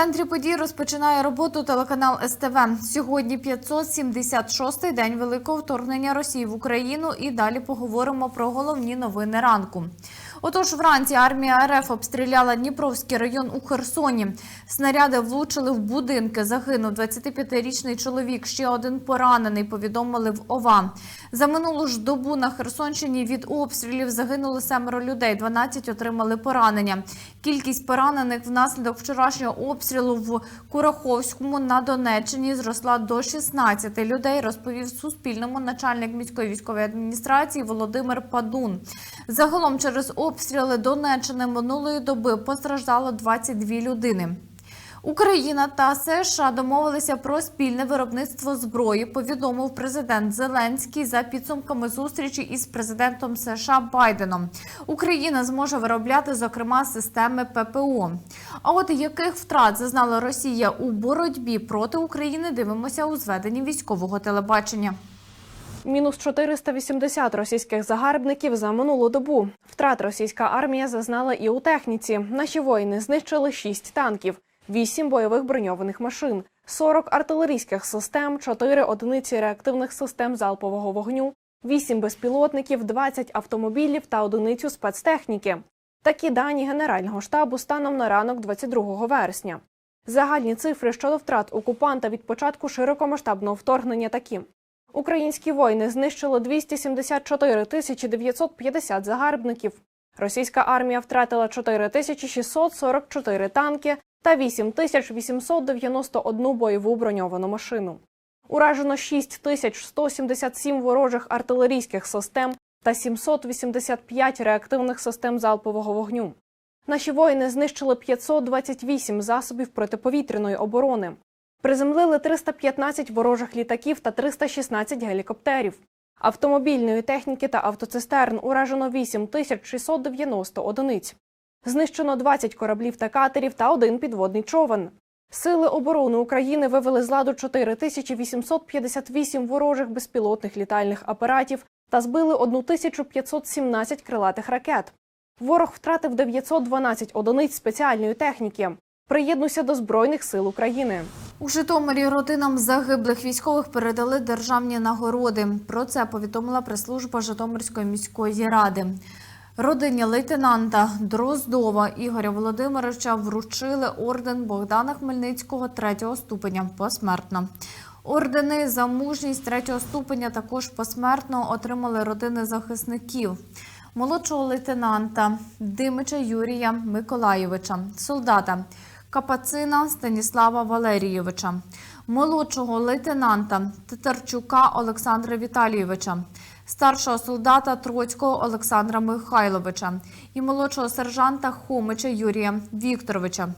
центрі подій розпочинає роботу телеканал СТВ. Сьогодні 576-й день великого вторгнення Росії в Україну. І далі поговоримо про головні новини ранку. Отож, вранці армія РФ обстріляла Дніпровський район у Херсоні. Снаряди влучили в будинки. Загинув 25-річний чоловік. Ще один поранений. Повідомили в ОВА. За минулу ж добу на Херсонщині від обстрілів загинули семеро людей. 12 отримали поранення. Кількість поранених внаслідок вчорашнього обстрілу в Кураховському на Донеччині зросла до 16 людей. Розповів Суспільному начальник міської військової адміністрації Володимир Падун. Загалом через обстріли Донеччини минулої доби постраждало 22 людини. Україна та США домовилися про спільне виробництво зброї. Повідомив президент Зеленський за підсумками зустрічі із президентом США Байденом. Україна зможе виробляти, зокрема, системи ППО. А от яких втрат зазнала Росія у боротьбі проти України? Дивимося у зведенні військового телебачення. Мінус 480 російських загарбників за минулу добу. Втрат російська армія зазнала і у техніці. Наші воїни знищили 6 танків, 8 бойових броньованих машин, 40 артилерійських систем, 4 одиниці реактивних систем залпового вогню, 8 безпілотників, 20 автомобілів та одиницю спецтехніки. Такі дані Генерального штабу станом на ранок 22 вересня. Загальні цифри щодо втрат окупанта від початку широкомасштабного вторгнення такі. Українські воїни знищили 274 тисячі 950 загарбників. Російська армія втратила 4 тисячі 644 танки та 8 тисяч 891 бойову броньовану машину. Уражено 6 тисяч 177 ворожих артилерійських систем та 785 реактивних систем залпового вогню. Наші воїни знищили 528 засобів протиповітряної оборони. Приземлили 315 ворожих літаків та 316 гелікоптерів. Автомобільної техніки та автоцистерн уражено 8690 одиниць. Знищено 20 кораблів та катерів та один підводний човен. Сили оборони України вивели з ладу 4858 ворожих безпілотних літальних апаратів та збили 1517 крилатих ракет. Ворог втратив 912 одиниць спеціальної техніки. Приєднуйся до Збройних сил України. У Житомирі родинам загиблих військових передали державні нагороди. Про це повідомила прес-служба Житомирської міської ради. Родині лейтенанта Дроздова Ігоря Володимировича вручили орден Богдана Хмельницького третього ступеня посмертно. Ордени за мужність третього ступеня також посмертно отримали родини захисників. Молодшого лейтенанта Димича Юрія Миколаєвича, солдата Капацина Станіслава Валерійовича, молодшого лейтенанта Титарчука Олександра Віталійовича, старшого солдата Троцького Олександра Михайловича і молодшого сержанта Хомича Юрія Вікторовича.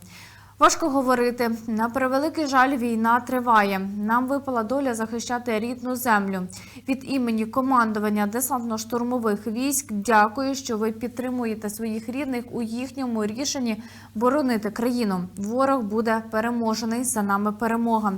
Важко говорити. На превеликий жаль, війна триває. Нам випала доля захищати рідну землю. Від імені командування десантно-штурмових військ дякую, що ви підтримуєте своїх рідних у їхньому рішенні боронити країну. Ворог буде переможений. За нами перемога.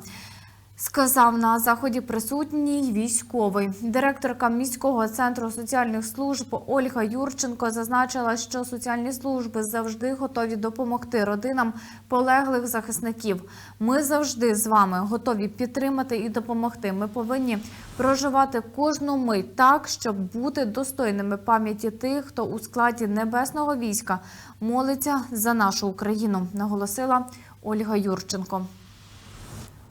Сказав на заході присутній військовий директорка міського центру соціальних служб Ольга Юрченко зазначила, що соціальні служби завжди готові допомогти родинам полеглих захисників. Ми завжди з вами готові підтримати і допомогти. Ми повинні проживати кожну мить так, щоб бути достойними пам'яті тих, хто у складі небесного війська молиться за нашу Україну, наголосила Ольга Юрченко.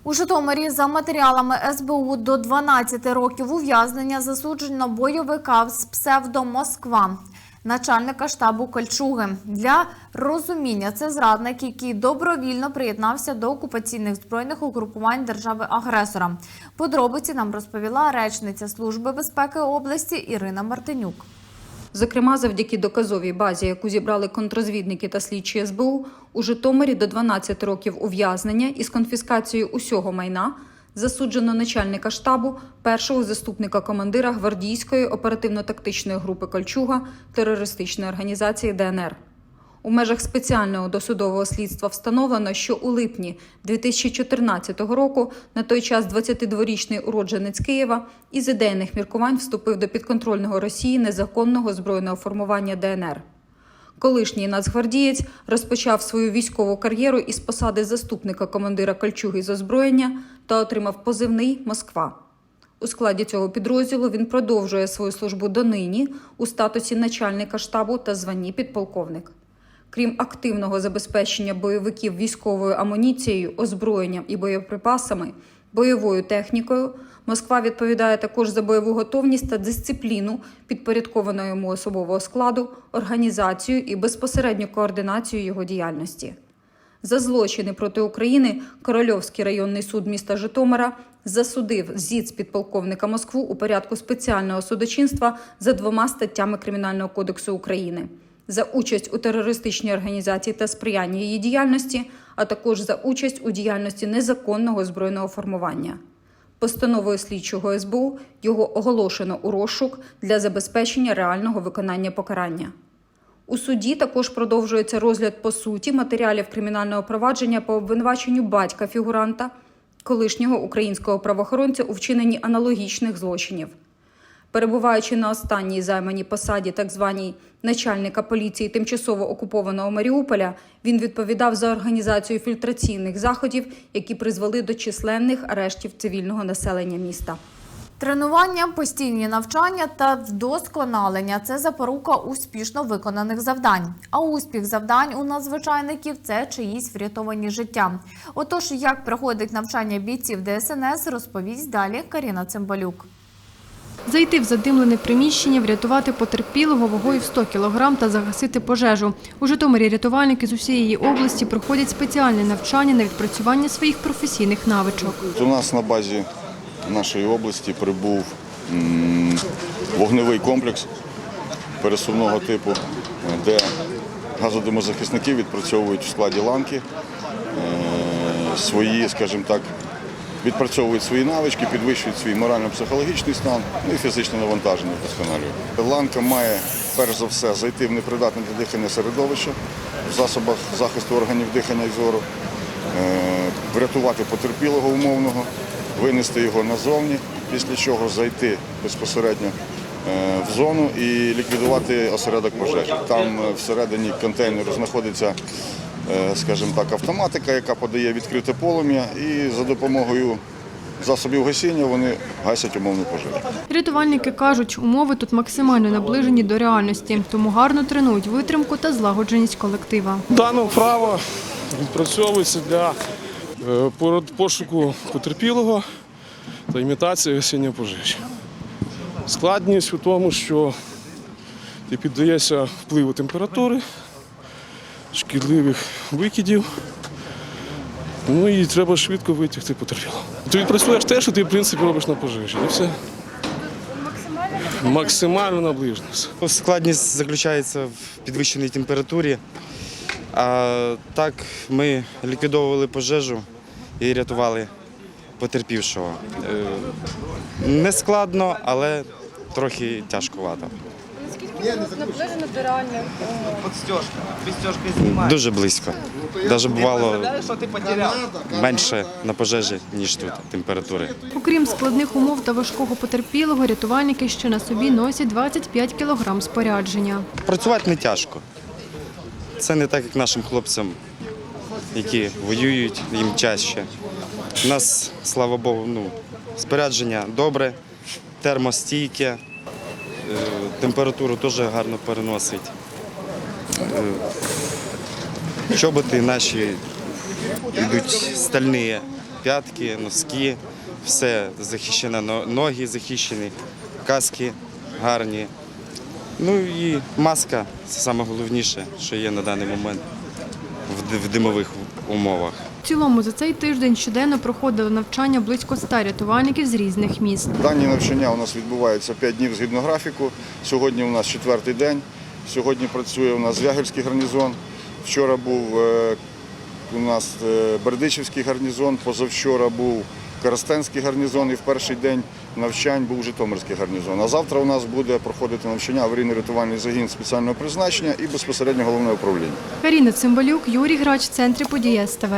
У Житомирі за матеріалами СБУ до 12 років ув'язнення засуджено бойовика з псевдо Москва, начальника штабу Кольчуги. Для розуміння це зрадник, який добровільно приєднався до окупаційних збройних угрупувань держави-агресора. Подробиці нам розповіла речниця Служби безпеки області Ірина Мартинюк. Зокрема, завдяки доказовій базі, яку зібрали контрозвідники та слідчі СБУ, у Житомирі до 12 років ув'язнення із конфіскацією усього майна засуджено начальника штабу, першого заступника командира гвардійської оперативно-тактичної групи Кольчуга терористичної організації ДНР. У межах спеціального досудового слідства встановлено, що у липні 2014 року на той час 22-річний уродженець Києва із ідейних міркувань вступив до підконтрольного Росії незаконного збройного формування ДНР. Колишній нацгвардієць розпочав свою військову кар'єру із посади заступника командира кольчуги з озброєння та отримав позивний Москва. У складі цього підрозділу він продовжує свою службу донині у статусі начальника штабу та званні підполковник. Крім активного забезпечення бойовиків військовою амуніцією, озброєнням і боєприпасами, бойовою технікою, Москва відповідає також за бойову готовність та дисципліну підпорядкованого йому особового складу, організацію і безпосередню координацію його діяльності. За злочини проти України Корольовський районний суд міста Житомира засудив зіц підполковника Москву у порядку спеціального судочинства за двома статтями Кримінального кодексу України за участь у терористичній організації та сприяння її діяльності, а також за участь у діяльності незаконного збройного формування. Постановою слідчого СБУ його оголошено у розшук для забезпечення реального виконання покарання. У суді також продовжується розгляд по суті матеріалів кримінального провадження по обвинуваченню батька фігуранта, колишнього українського правоохоронця у вчиненні аналогічних злочинів. Перебуваючи на останній займаній посаді, так званій начальника поліції тимчасово окупованого Маріуполя, він відповідав за організацію фільтраційних заходів, які призвели до численних арештів цивільного населення міста. Тренування, постійні навчання та вдосконалення це запорука успішно виконаних завдань. А успіх завдань у надзвичайників це чиїсь врятовані життя. Отож, як проходить навчання бійців ДСНС, розповість далі Каріна Цимбалюк. Зайти в задимлене приміщення, врятувати потерпілого вагою в 100 кг та загасити пожежу. У Житомирі рятувальники з усієї області проходять спеціальне навчання на відпрацювання своїх професійних навичок. У нас на базі нашої області прибув вогневий комплекс пересувного типу, де газодимозахисники відпрацьовують в складі ланки е, свої, скажімо так, відпрацьовують свої навички, підвищують свій морально-психологічний стан ну і фізичне навантаження вдосконалюють. Ланка має перш за все зайти в непридатне для дихання середовище в засобах захисту органів дихання і зору, е, врятувати потерпілого умовного, винести його назовні, після чого зайти безпосередньо е, в зону і ліквідувати осередок пожежі. Там е, всередині контейнеру знаходиться, скажімо так, автоматика, яка подає відкрите полум'я, і за допомогою засобів гасіння вони гасять умовну пожежу. Рятувальники кажуть, умови тут максимально наближені до реальності, тому гарно тренують витримку та злагодженість колектива. Дана вправа відпрацьовується для е, пошуку потерпілого та імітації гасіння пожежі. Складність у тому, що ти піддаєшся впливу температури, шкідливих викидів. Ну і треба швидко витягти потерпілого. Ти відпрацюєш те, що ти в принципі робиш на пожежі. І все. Максимально наближеність. Складність заключається в підвищеній температурі. А так ми ліквідовували пожежу і рятували потерпівшого. Е, Не складно, але трохи тяжкувато. Наближено до реальних умов. Дуже близько. Навіть бувало менше на пожежі, ніж тут температури. Окрім складних умов та важкого потерпілого, рятувальники ще на собі носять 25 кг спорядження. Працювати не тяжко. Це не так, як нашим хлопцям, які воюють, їм чаще. У нас, слава Богу, ну, спорядження добре, термостійке, е, температуру теж гарно переносить. Е, Чоботи наші йдуть стальні, п'ятки, носки, все захищено, ноги захищені, каски гарні. Ну і маска це найголовніше, що є на даний момент в димових умовах. В цілому за цей тиждень щоденно проходили навчання близько 100 рятувальників з різних міст. Дані навчання у нас відбуваються 5 днів згідно графіку. Сьогодні у нас четвертий день. Сьогодні працює у нас Звягельський гарнізон. Вчора був е, у нас е, Бердичівський гарнізон, позавчора був Коростенський гарнізон і в перший день навчань був Житомирський гарнізон. А завтра у нас буде проходити навчання аварійно-рятувальний загін спеціального призначення і безпосередньо головне управління. Каріна Цимбалюк, Юрій Грач, центрі події СТВ.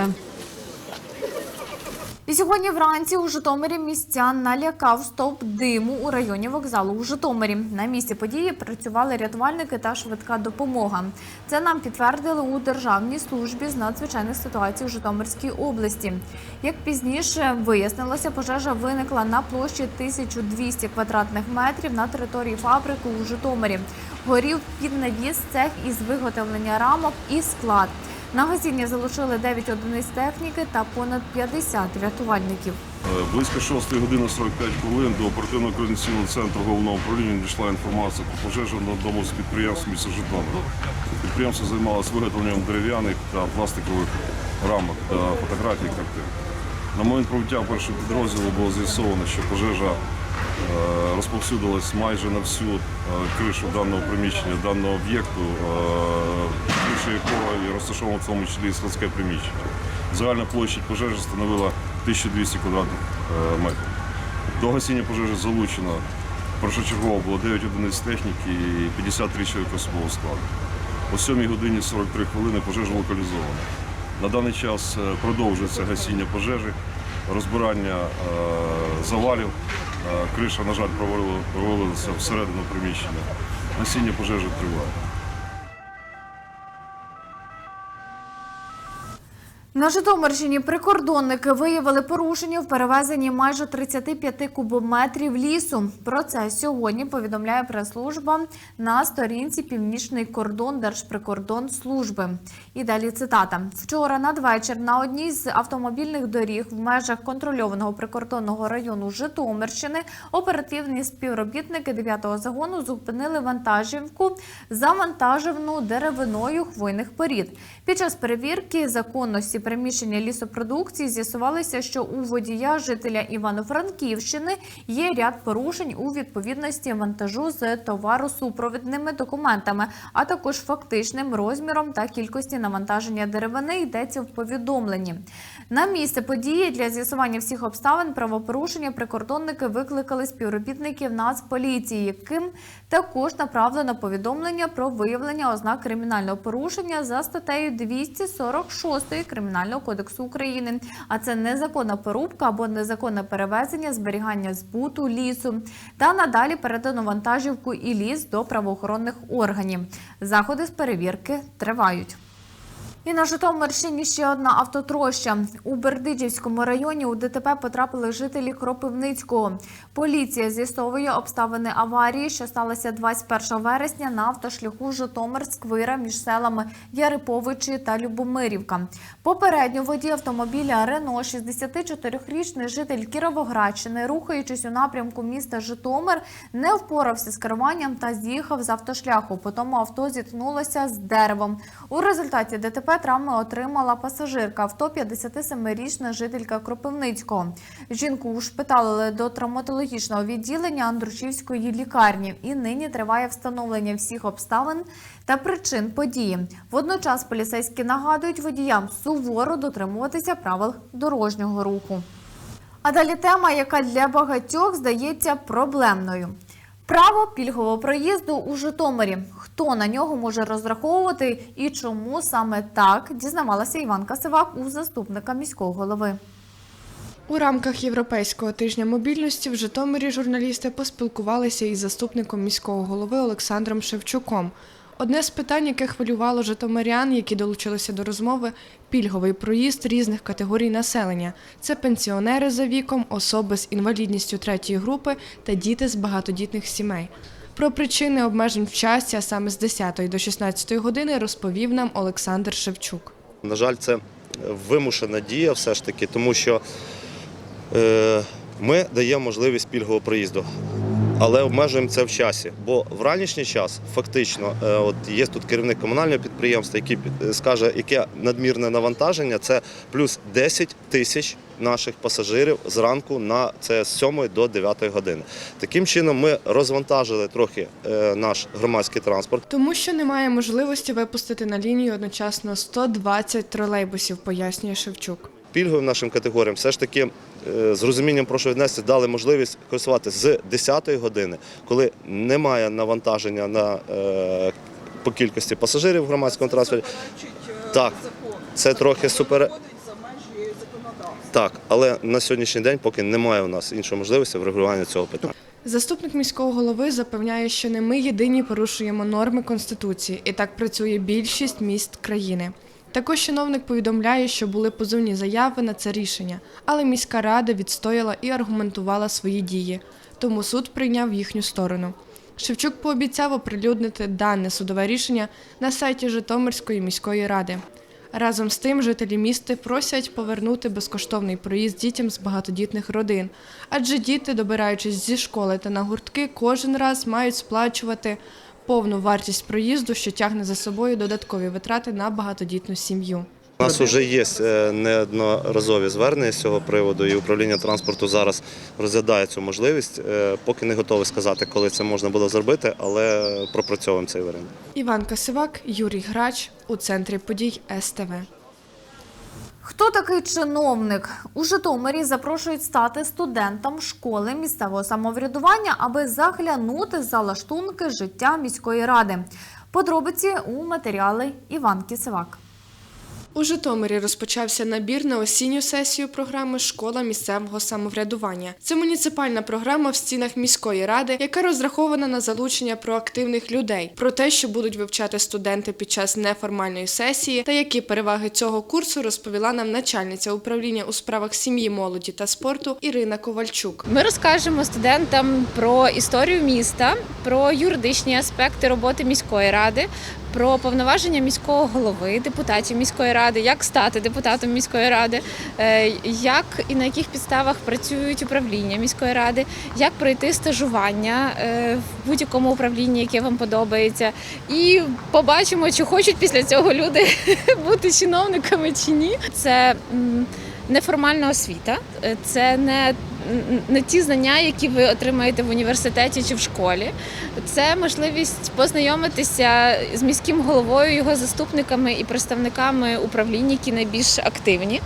І сьогодні вранці у Житомирі містян налякав стовп диму у районі вокзалу у Житомирі. На місці події працювали рятувальники та швидка допомога. Це нам підтвердили у Державній службі з надзвичайних ситуацій у Житомирській області. Як пізніше вияснилося, пожежа виникла на площі 1200 квадратних метрів на території фабрики у Житомирі. Горів під навіс цех із виготовлення рамок і склад. На гасіння залучили 9 одиниць техніки та понад 50 рятувальників. Е, Близько 6 години 45 хвилин до оперативно координаційного центру головного управління надійшла інформація про пожежу на одному з підприємств міста Житомира. Підприємство займалося виготовленням дерев'яних та пластикових рамок та фотографій картин. На момент прибуття першого підрозділу було з'ясовано, що пожежа е, розповсюдилась майже на всю е, кришу даного приміщення, даного об'єкту, криша якого розташовано в тому числі і складське приміщення. Загальна площа пожежі становила 1200 квадратних е, метрів. До гасіння пожежі залучено першочергово було 9 одиниць техніки і 53 чоловіка особового складу. О 7 годині 43 хвилини пожежа локалізована. На даний час е, продовжується гасіння пожежі, розбирання е, завалів. Криша, на жаль, провалилася всередину приміщення. Гасіння пожежі триває. На Житомирщині прикордонники виявили порушення в перевезенні майже 35 кубометрів лісу. Про це сьогодні повідомляє прес-служба на сторінці Північний кордон Держприкордонслужби. І далі цитата: вчора надвечір на одній з автомобільних доріг в межах контрольованого прикордонного району Житомирщини оперативні співробітники 9-го загону зупинили вантажівку, завантажену деревиною хвойних порід. Під час перевірки законності приміщення лісопродукції з'ясувалося, що у водія жителя Івано-Франківщини є ряд порушень у відповідності вантажу з товаросупровідними документами, а також фактичним розміром та кількості навантаження деревини йдеться в повідомленні. На місце події для з'ясування всіх обставин правопорушення прикордонники викликали співробітників Нацполіції, яким також направлено повідомлення про виявлення ознак кримінального порушення за статтею 246 Кримінального кодексу України. А це незаконна порубка або незаконне перевезення, зберігання збуту лісу та надалі передано вантажівку і ліс до правоохоронних органів. Заходи з перевірки тривають. І на Житомирщині ще одна автотроща. У Бердичівському районі у ДТП потрапили жителі Кропивницького. Поліція з'ясовує обставини аварії, що сталося 21 вересня на автошляху Житомир-Сквира між селами Яриповичі та Любомирівка. Попередньо водій автомобіля Рено, 64-річний житель Кіровоградщини, рухаючись у напрямку міста Житомир, не впорався з керуванням та з'їхав з автошляху. Потім авто зіткнулося з деревом. У результаті ДТП травми отримала пасажирка авто 57-річна жителька Кропивницького. Жінку ушпиталили до травматологічного відділення Андрушівської лікарні і нині триває встановлення всіх обставин та причин події. Водночас поліцейські нагадують водіям суворо дотримуватися правил дорожнього руху. А далі тема, яка для багатьох здається проблемною. Право пільгового проїзду у Житомирі. Хто на нього може розраховувати і чому саме так дізнавалася Іванка Сивак у заступника міського голови. У рамках Європейського тижня мобільності в Житомирі журналісти поспілкувалися із заступником міського голови Олександром Шевчуком. Одне з питань, яке хвилювало житомирян, які долучилися до розмови пільговий проїзд різних категорій населення. Це пенсіонери за віком, особи з інвалідністю третьої групи та діти з багатодітних сімей. Про причини обмежень в часі, а саме з 10 до 16 години, розповів нам Олександр Шевчук. На жаль, це вимушена дія все ж таки, тому що е, ми даємо можливість пільгового проїзду, але обмежуємо це в часі. Бо в ранішній час фактично, е, от є тут керівник комунального підприємства, який під- скаже, яке надмірне навантаження, це плюс 10 тисяч наших пасажирів зранку на це з 7 до 9 години. Таким чином ми розвантажили трохи е, наш громадський транспорт. Тому що немає можливості випустити на лінію одночасно 120 тролейбусів, пояснює Шевчук. пільговим нашим категоріям все ж таки е, з розумінням прошу віднести дали можливість користувати з 10 години, коли немає навантаження на е, по кількості пасажирів в громадському транспорті. Так, це трохи супер. Так, але на сьогоднішній день поки немає у нас іншої можливості врегулювання цього питання. Заступник міського голови запевняє, що не ми єдині порушуємо норми конституції, і так працює більшість міст країни. Також чиновник повідомляє, що були позовні заяви на це рішення, але міська рада відстояла і аргументувала свої дії, тому суд прийняв їхню сторону. Шевчук пообіцяв оприлюднити дане судове рішення на сайті Житомирської міської ради. Разом з тим, жителі міста просять повернути безкоштовний проїзд дітям з багатодітних родин, адже діти, добираючись зі школи та на гуртки, кожен раз мають сплачувати повну вартість проїзду, що тягне за собою додаткові витрати на багатодітну сім'ю. У нас вже є е, неодноразові звернення з цього приводу, і управління транспорту зараз розглядає цю можливість. Е, Поки не готовий сказати, коли це можна буде зробити, але пропрацьовуємо цей варіант. Іван Касивак, Юрій Грач у центрі подій СТВ. Хто такий чиновник? У Житомирі запрошують стати студентом школи місцевого самоврядування, аби заглянути за лаштунки життя міської ради. Подробиці у матеріали Іван Кісивак. У Житомирі розпочався набір на осінню сесію програми Школа місцевого самоврядування. Це муніципальна програма в стінах міської ради, яка розрахована на залучення проактивних людей, про те, що будуть вивчати студенти під час неформальної сесії, та які переваги цього курсу розповіла нам начальниця управління у справах сім'ї, молоді та спорту Ірина Ковальчук. Ми розкажемо студентам про історію міста, про юридичні аспекти роботи міської ради, про повноваження міського голови, депутатів міської ради, як стати депутатом міської ради, е, як і на яких підставах працюють управління міської ради, як пройти стажування е, в будь-якому управлінні, яке вам подобається, і побачимо, чи хочуть після цього люди бути чиновниками чи ні. Це неформальна освіта, е, це не, не ті знання, які ви отримаєте в університеті чи в школі. Це можливість познайомитися з міським головою, його заступниками і представниками управлінь, які найбільш активні.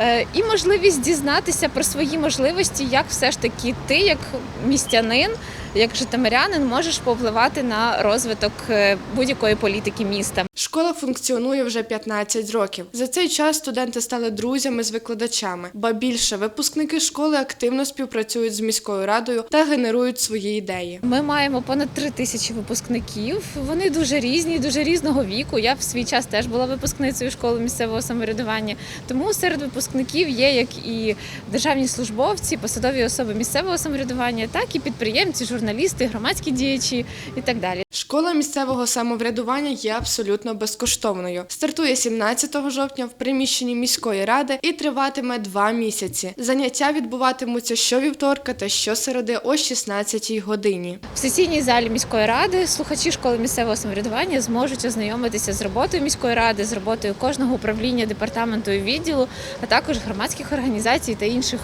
Е, І можливість дізнатися про свої можливості, як все ж таки ти, як містянин, як житомирянин, можеш повпливати на розвиток е, будь-якої політики міста. Школа функціонує вже 15 років. За цей час студенти стали друзями з викладачами, ба більше випускники школи активно співпрацюють з міською радою та генерують свої ідеї. Ми маємо понад три тисячі випускників. Вони дуже різні, дуже різного віку. Я в свій час теж була випускницею школи місцевого самоврядування. Тому серед випускників є як і державні службовці, посадові особи місцевого самоврядування, так і підприємці, журналісти, громадські діячі і так далі. Школа місцевого самоврядування є абсолютно безкоштовною. Стартує 17 жовтня в приміщенні міської ради і триватиме два місяці. Заняття відбуватимуться щовівторка та щосереди о 16 годині. В сесійній залі міської ради слухачі школи місцевого самоврядування зможуть ознайомитися з роботою міської ради, з роботою кожного управління, департаменту і відділу, а також громадських організацій та інших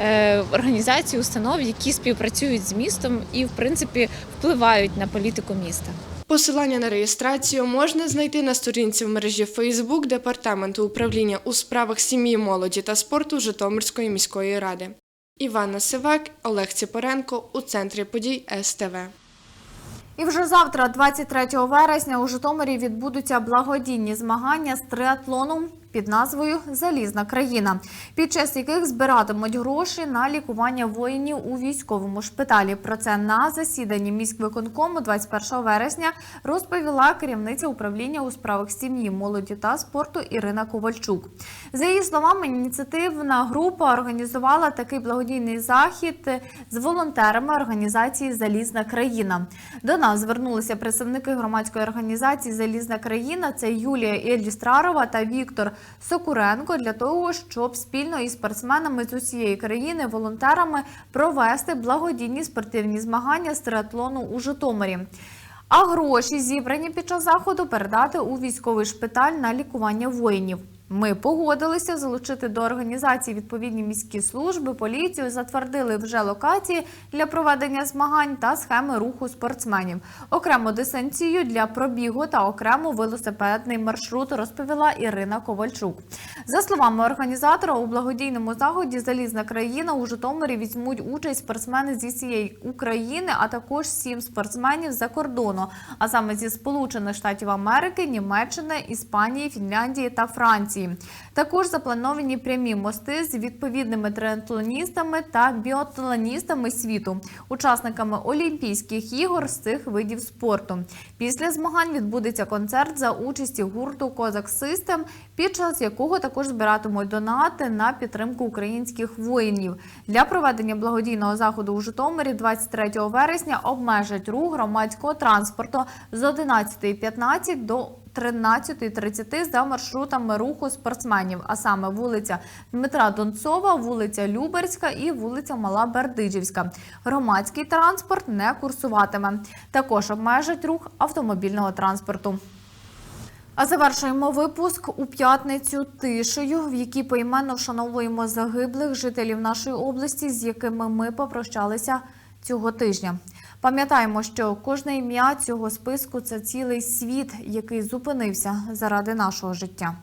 е, організацій, установ, які співпрацюють з містом і, в принципі, впливають на політику міста. Посилання на реєстрацію можна знайти на сторінці в мережі Facebook Департаменту управління у справах сім'ї, молоді та спорту Житомирської міської ради. Івана Сивак, Олег Ціпоренко у центрі подій СТВ. І вже завтра, 23 вересня, у Житомирі відбудуться благодійні змагання з триатлону під назвою Залізна країна, під час яких збиратимуть гроші на лікування воїнів у військовому шпиталі. Про це на засіданні міськвиконкому 21 вересня розповіла керівниця управління у справах сім'ї, молоді та спорту Ірина Ковальчук. За її словами, ініціативна група організувала такий благодійний захід з волонтерами організації Залізна країна. До нас звернулися представники громадської організації Залізна країна. Це Юлія Єльдістрарова та Віктор Сокуренко для того, щоб спільно із спортсменами з усієї країни, волонтерами провести благодійні спортивні змагання з триатлону у Житомирі. А гроші, зібрані під час заходу, передати у військовий шпиталь на лікування воїнів. Ми погодилися залучити до організації відповідні міські служби, поліцію, затвердили вже локації для проведення змагань та схеми руху спортсменів. Окремо дистанцію для пробігу та окремо велосипедний маршрут розповіла Ірина Ковальчук. За словами організатора, у благодійному заході Залізна країна у Житомирі візьмуть участь спортсмени зі всієї України, а також сім спортсменів за кордону, а саме зі Сполучених Штатів Америки, Німеччини, Іспанії, Фінляндії та Франції. Також заплановані прямі мости з відповідними триатлоністами та біатлоністами світу, учасниками Олімпійських ігор з цих видів спорту. Після змагань відбудеться концерт за участі гурту Козак Систем, під час якого також збиратимуть донати на підтримку українських воїнів. Для проведення благодійного заходу у Житомирі 23 вересня обмежать рух громадського транспорту з 11.15 до 13.30 за маршрутами руху спортсменів, а саме вулиця Дмитра Донцова, вулиця Люберська і вулиця Мала Бердичівська. Громадський транспорт не курсуватиме. Також обмежать рух автомобільного транспорту. А завершуємо випуск у п'ятницю тишею, в якій поіменно вшановуємо загиблих жителів нашої області, з якими ми попрощалися цього тижня. Пам'ятаємо, що кожне ім'я цього списку це цілий світ, який зупинився заради нашого життя.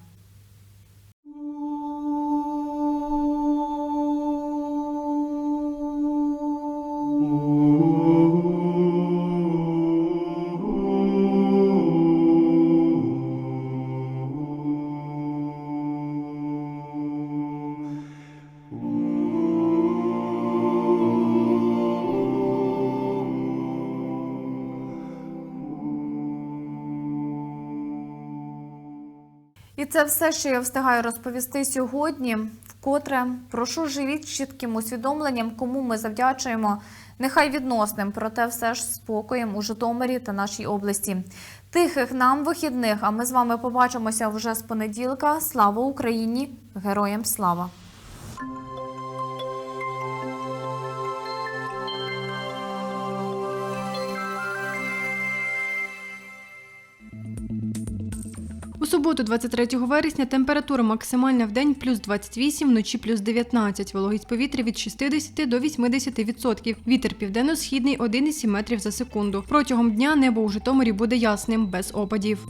Це все, що я встигаю розповісти сьогодні. Вкотре прошу живіть чітким усвідомленням, кому ми завдячуємо. Нехай відносним, проте все ж спокоєм у Житомирі та нашій області. Тихих нам вихідних. А ми з вами побачимося вже з понеділка. Слава Україні! Героям слава! Суботу, 23 вересня, температура максимальна в день плюс 28, вночі плюс 19. Вологість повітря від 60 до 80%. Вітер південно-східний 1,7 метрів за секунду. Протягом дня небо у Житомирі буде ясним, без опадів.